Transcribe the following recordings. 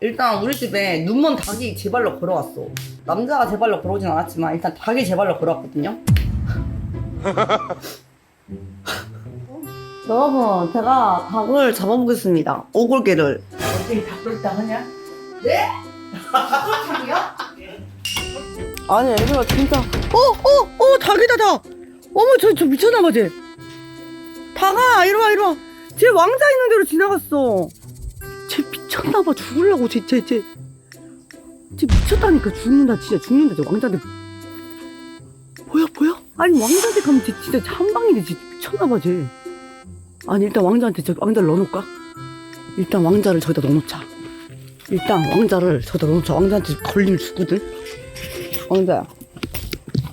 일단 우리 집에 눈먼 닭이 제 발로 걸어왔어. 남자가 제 발로 걸어오진 않았지만 일단 닭이 제 발로 걸어왔거든요. 여러분, 제가 닭을 잡아보겠습니다. 오골개를. 어떻게 닭을 당하냐? 네? 닭이야? 아니, 애들아 진짜. 어, 어, 어, 닭이다, 닭. 어머, 저, 저 미쳤나봐, 쟤. 닭아, 이리 와, 이리 와. 쟤 왕자 있는 대로 지나갔어. 쟤 미쳤나봐, 죽을라고, 쟤, 쟤, 쟤. 쟤 미쳤다니까, 죽는다, 진짜 죽는다, 쟤 왕자한테. 보여, 보여? 아니, 왕자한테 가면 쟤 진짜 한 방인데, 쟤 미쳤나봐, 쟤. 아니, 일단 왕자한테 저 왕자를 넣어놓을까? 일단 왕자를 저기다 넣어놓자. 일단 왕자를 저기다 넣어놓자. 왕자한테 걸리면 죽거든? 왕자야.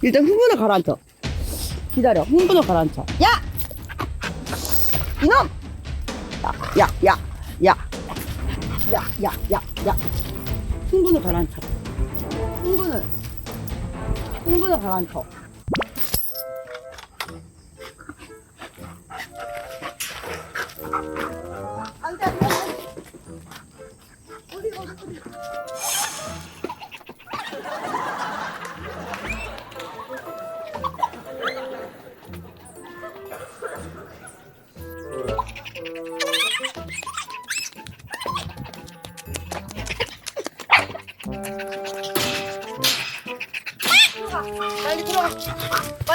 일단 흥분을 가라앉혀. 기다려. 흥분을 가라앉혀. 야! 이놈! 야, 야, 야, 야. 야, 야, 야, 야. 흥분을 가라앉혀. 흥분을. 흥분을 가라앉혀.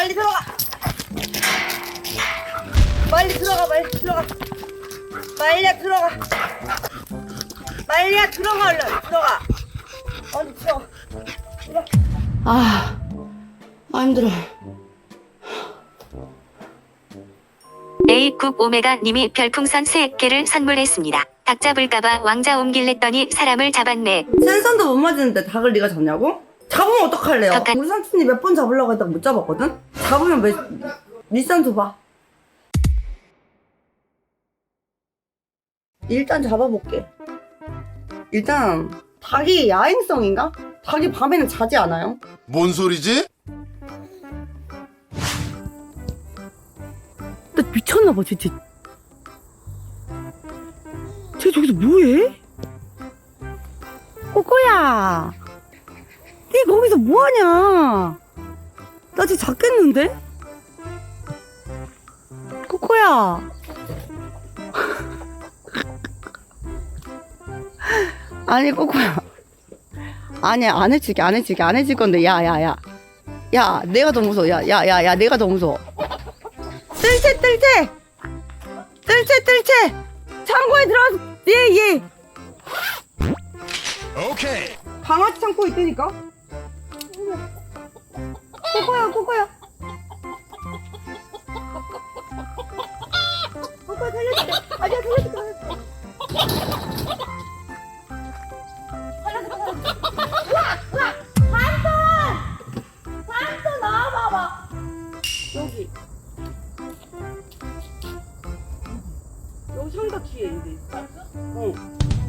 빨리 들어가. 빨리 들어가. 빨리 들어가. 빨리 들어가. 빨리 들어가 얼른 들어가. 어디 들어가. 들어가. 아, 아 힘들어. A국 오메가 님이 별풍선 3개를 선물했습니다. 닭 잡을까봐 왕자 옮길랬더니 사람을 잡았네. 센선도 못 맞는데 닭을 네가 잡냐고? 잡으면 어떡할래요? 잠깐. 우리 삼촌이 몇 번 잡으려고 했다가 못 잡았거든? 잡으면 몇, 밑산 줘봐. 일단 잡아볼게. 일단 닭이 야행성인가? 닭이 밤에는 자지 않아요? 뭔 소리지? 나 미쳤나봐, 쟤, 쟤. 쟤 저기서 뭐해? 꼬꼬야! 니 거기서 뭐하냐? 나 지금 잤겠는데? 꼬꼬야! 아니, 꼬꼬야. 아니야, 안 해줄게, 안 해줄게, 안 해줄 건데, 야, 야, 야. 야, 내가 더 무서워. 야, 야, 야, 야, 내가 더 무서워. 뜰채 뜰채 뜰채 뜰채 창고에 들어가서 예 예 오케이. 강아지 창고 있다니까 코코야 코코야. 코코야 살려줄게. 아니야 살려줄게 여기. 여기 상자 뒤에 있는데 응 뭐야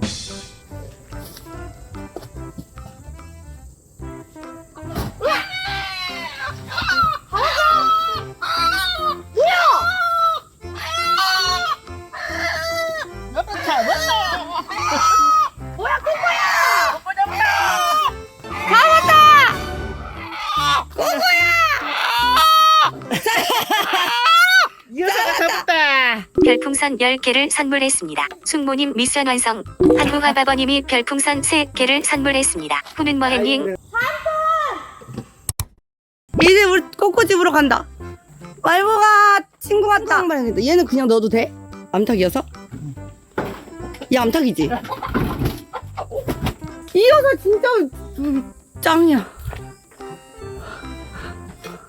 별풍선 10개를 선물했습니다. 숙모님 미션 완성. 한국화바버님이 별풍선 3개를 선물했습니다. 후는 뭐해닝 이제 우리 꼬꼬 집으로 간다 말보가 친구 왔다 얘는 그냥 넣어도 돼? 암탉이어서? 얘 암탉이지? 이 여자 진짜 음, 짱이야